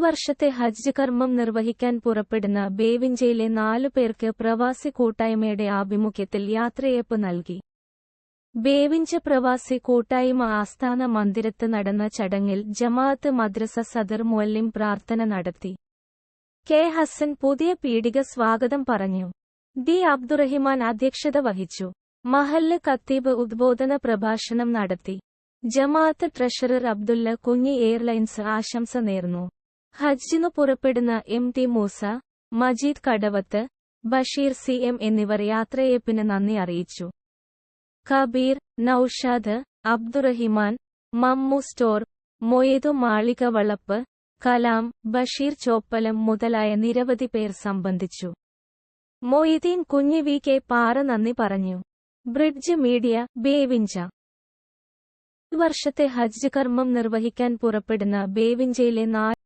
വർഷത്തെ ഹജ്ജ് കർമ്മം നിർവഹിക്കാൻ പുറപ്പെടുന്ന ബേവിഞ്ചയിലെ നാലു പേർക്ക് പ്രവാസി കൂട്ടായ്മയുടെ ആഭിമുഖ്യത്തിൽ യാത്രയയപ്പ് നൽകി. ബേവിഞ്ച പ്രവാസി കൂട്ടായ്മ ആസ്ഥാന മന്ദിരത്ത് നടന്ന ചടങ്ങിൽ ജമാഅത്ത് മദ്രസ സദർ മുല്ലിം പ്രാർത്ഥന നടത്തി. കെ. ഹസൻ പുതിയ പീടിക സ്വാഗതം പറഞ്ഞു. ഡി. അബ്ദുറഹിമാൻ അധ്യക്ഷത വഹിച്ചു. മഹല്ല് ഖത്തീബ് ഉദ്ബോധന പ്രഭാഷണം നടത്തി. ജമാഅത്ത് ട്രഷറർ അബ്ദുല്ല കുഞ്ഞി എയർലൈൻസ് ആശംസ നേർന്നു. ഹജ്ജിനു പുറപ്പെടുന്ന M T Moosa Majeed Kadavath Basheer C M എന്നിവർ യാത്രയേപ്പിന് നന്ദി അറിയിച്ചു. കബീർ നൌഷാദ് അബ്ദുറഹിമാൻ മമ്മു സ്റ്റോർ മൊയ്തു മാളിക വളപ്പ് കലാം ബഷീർ ചോപ്പലം മുതലായ നിരവധി പേർ സംബന്ധിച്ചു. മൊയ്തീൻ കുഞ്ഞി വി കെ പാറ നന്ദി പറഞ്ഞു. Bridge media Bevinja. ഈ വർഷത്തെ ഹജ്ജ് കർമ്മം നിർവഹിക്കാൻ പുറപ്പെടുന്ന ബേവിഞ്ചയിലെ നാല്